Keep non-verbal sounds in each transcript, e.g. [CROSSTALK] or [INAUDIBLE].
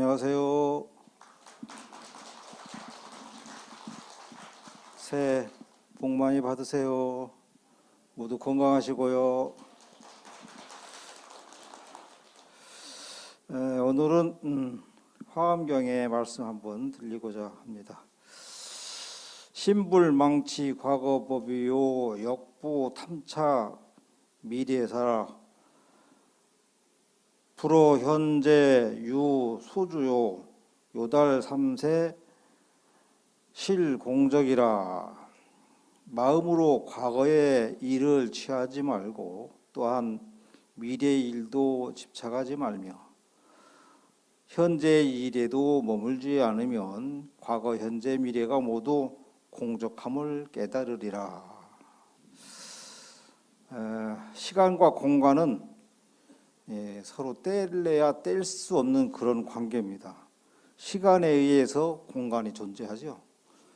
안녕하세요. 새해 복 많이 받으세요. 모두 건강하시고요. 에, 오늘은 음, 화엄경의 말씀 한번 들리고자 합니다. 신불망치 과거법이요 역부 탐차 미래사라 불어 현재 유 소주요. 요달 삼세 실공적이라. 마음으로 과거의 일을 취하지 말고 또한 미래의 일도 집착하지 말며 현재의 일에도 머물지 않으면 과거 현재 미래가 모두 공적함을 깨달으리라. 에, 시간과 공간은 예, 서로 뗄래야 뗄 수 없는 그런 관계입니다. 시간에 의해서 공간이 존재하죠.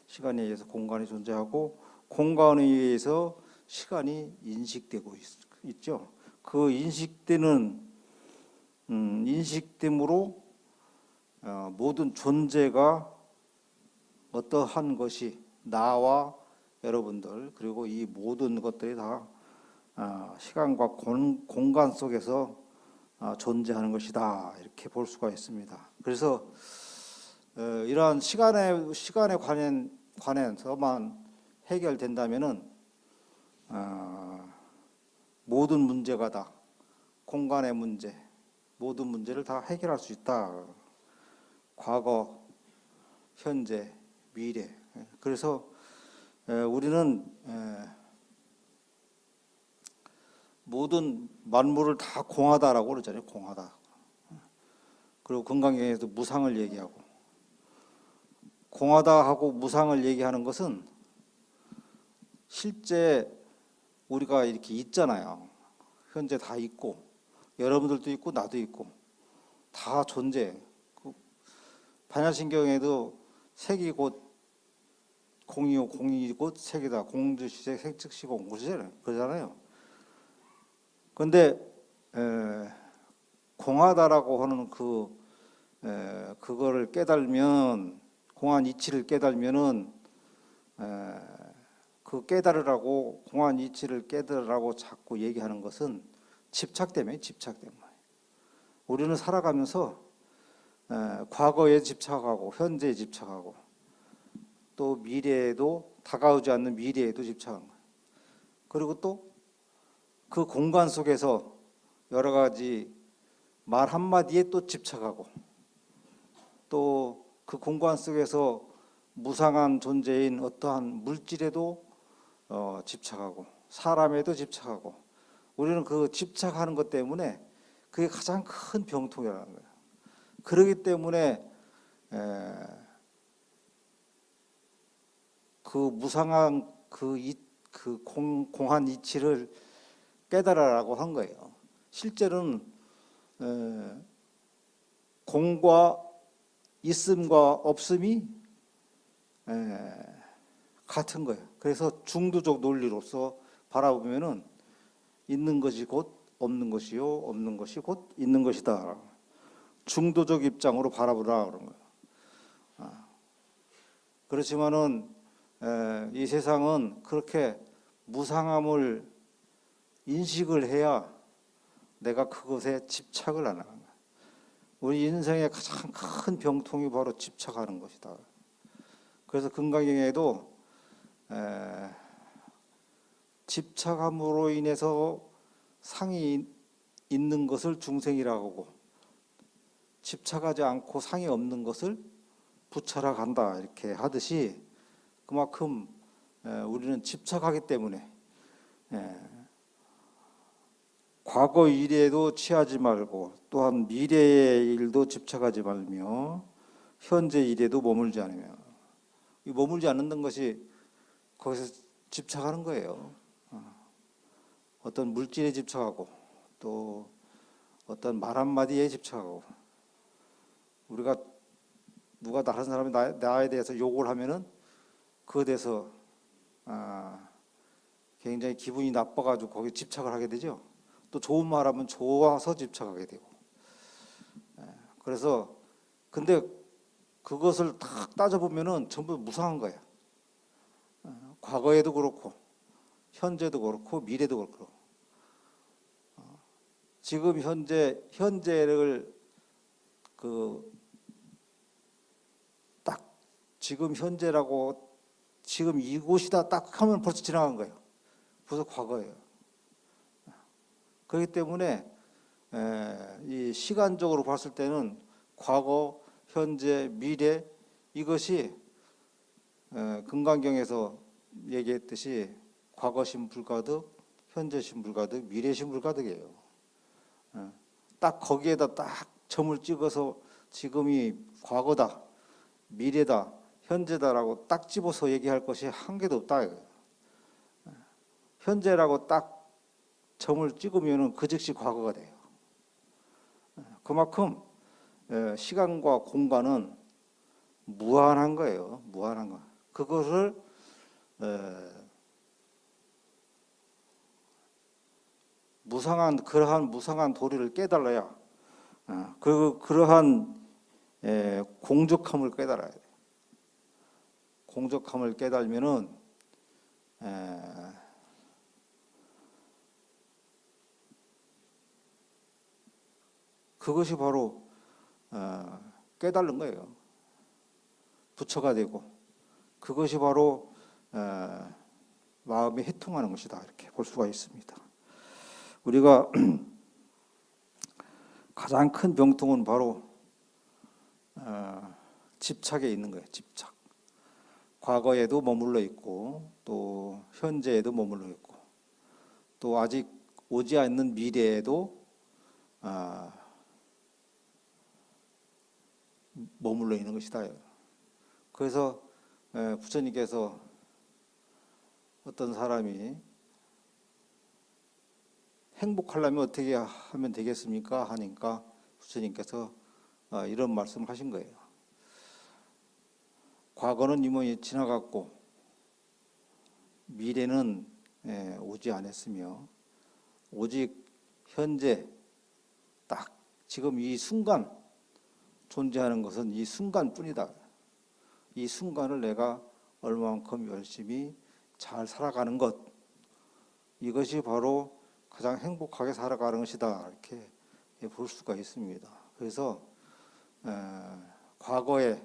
시간에 의해서 공간이 존재하고 공간에 의해서 시간이 인식되고 있, 죠그 인식되는 음, 인식됨으로 어, 모든 존재가 어떠한 것이 나와 여러분들 그리고 이 모든 것들이 다 아, 시간과 공, 공간 속에서 아, 존재하는 것이다 이렇게 볼 수가 있습니다. 그래서 어, 이러한 시간에 시간에 관한 관해서만 해결된다면은 어, 모든 문제가 다 공간의 문제, 모든 문제를 다 해결할 수 있다. 과거, 현재, 미래. 그래서 에, 우리는 에, 모든 만물을 다 공하다라고 그러잖아요. 공하다. 그리고 건강경에도 무상을 얘기하고 공하다 하고 무상을 얘기하는 것은 실제 우리가 이렇게 있잖아요. 현재 다 있고 여러분들도 있고 나도 있고 다 존재. 그 반야신경에도 색이 곧 공이요 공이 곧 색이다. 공주시색 색즉시고 공구시잖아요. 그러잖아요. 에, 공하다라고 하는 그 에, 그거를 깨달으면 공한 이치를 깨달으면은 에, 그 깨달으라고 공한 이치를 깨달으라고 자꾸 얘기하는 것은 집착 때문에 집착 때문에 우리는 살아가면서 에, 과거에 집착하고 현재에 집착하고 또 미래에도 다가오지 않는 미래에도 집착하는 거예요. 그리고 또 그 공간 속에서 여러 가지 말 한마디에 또 집착하고 또 그 공간 속에서 무상한 존재인 어떠한 물질에도 어, 집착하고 사람에도 집착하고 우리는 그 집착하는 것 때문에 그게 가장 큰 병통이라는 거예요. 그러기 때문에 에, 그 무상한 그, 이, 그 공, 공한 이치를 깨달아라고 한 거예요. 실제로는 에, 공과 있음과 없음이 에, 같은 거예요. 그래서 중도적 논리로서 바라보면은 있는 것이 곧 없는 것이요, 없는 것이 곧 있는 것이다. 중도적 입장으로 바라보라 그런 거예요. 아. 그렇지만은 에, 이 세상은 그렇게 무상함을 인식을 해야 내가 그것에 집착을 안 하는 거야. 우리 인생의 가장 큰 병통이 바로 집착하는 것이다. 그래서 건강경에도 에, 집착함으로 인해서 상이 있는 것을 중생이라고 하고 집착하지 않고 상이 없는 것을 부처라 간다 이렇게 하듯이 그만큼 에, 우리는 집착하기 때문에 에, 과거 일에도 취하지 말고 또한 미래의 일도 집착하지 말며 현재 일에도 머물지 않으며 이 머물지 않는 것이 거기서 집착하는 거예요. 어. 어떤 물질에 집착하고 또 어떤 말 한마디에 집착하고 우리가 누가 다른 사람이 나, 나에 대해서 욕을 하면은 그에 대해서 아, 굉장히 기분이 나빠가지고 거기에 집착을 하게 되죠. 또 좋은 말 하면 좋아서 집착하게 되고 예, 그래서 근데 그것을 딱 따져보면은 전부 무상한 거야. 어, 과거에도 그렇고, 현재도 그렇고, 미래도 그렇고. 어, 지금 현재 현재를 그 딱 지금 현재라고 지금 이곳이다 딱 하면 벌써 지나간 거예요. 벌써 과거예요. 그렇기 때문에 에, 이 시간적으로 봤을 때는 과거, 현재, 미래 이것이 에, 금강경에서 얘기했듯이 과거신 불가득, 현재신 불가득, 미래신 불가득이에요. 에, 딱 거기에다 딱 점을 찍어서 지금이 과거다, 미래다, 현재다라고 딱 집어서 얘기할 것이 한 개도 없다. 현재라고 딱 점을 찍으면은 그 즉시 과거가 돼요. 그만큼 에, 시간과 공간은 무한한 거예요. 무한한 거. 그것을 에, 무상한 그러한 무상한 도리를 깨달아야 어, 그 그러한 에, 공적함을 깨달아야 돼. 공적함을 깨달으면은 그것이 바로 어, 깨달는 거예요. 부처가 되고 그것이 바로 어, 마음이 해통하는 것이다 이렇게 볼 수가 있습니다. 우리가 [CLEARS THROAT] 가장 큰 병통은 바로 어, 집착에 있는 거예요. 집착. 과거에도 머물러 있고 또 현재에도 머물러 있고 또 아직 오지 않는 미래에도 아, 머물러 있는 것이다. 그래서 에, 부처님께서 어떤 사람이 행복하려면 어떻게 하면 되겠습니까? 하니까 부처님께서 어, 이런 말씀을 하신 거예요. 과거는 이미 지나갔고 미래는 에, 오지 않았으며 오직 현재 딱 지금 이 순간 존재하는 것은 이 순간뿐이다. 이 순간을 내가 얼마만큼 열심히 잘 살아가는 것 이것이 바로 가장 행복하게 살아가는 것이다 이렇게 볼 수가 있습니다. 그래서 에, 과거에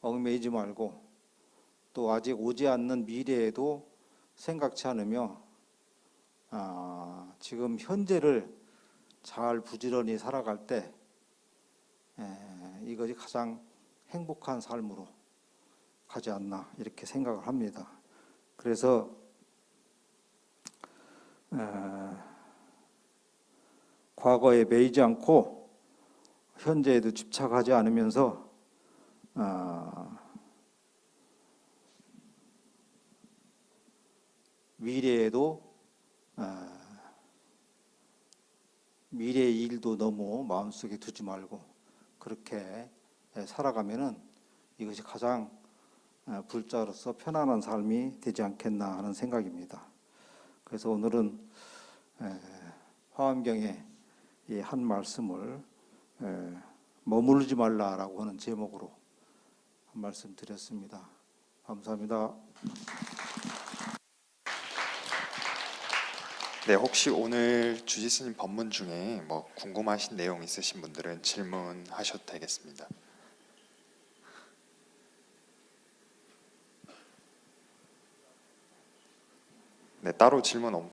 얽매이지 말고 또 아직 오지 않는 미래에도 생각치 않으며 아, 지금 현재를 잘 부지런히 살아갈 때 에, 이것이 가장 행복한 삶으로 가지 않나 이렇게 생각을 합니다. 그래서 에, 과거에 매이지 않고 현재에도 집착하지 않으면서 아, 미래에도 아, 미래의 일도 너무 마음속에 두지 말고 그렇게 살아가면은 이것이 가장 아, 불자로서 편안한 삶이 되지 않겠나 하는 생각입니다. 그래서 오늘은 에, 화엄경의 이한 말씀을 에, 머무르지 말라라고 하는 제목으로 한 말씀 드렸습니다. 감사합니다. 네, 혹시 오늘 주지스님 법문 중에 뭐 궁금하신 내용 있으신 분들은 질문하셔도 되겠습니다. 네, 따로 질문 없,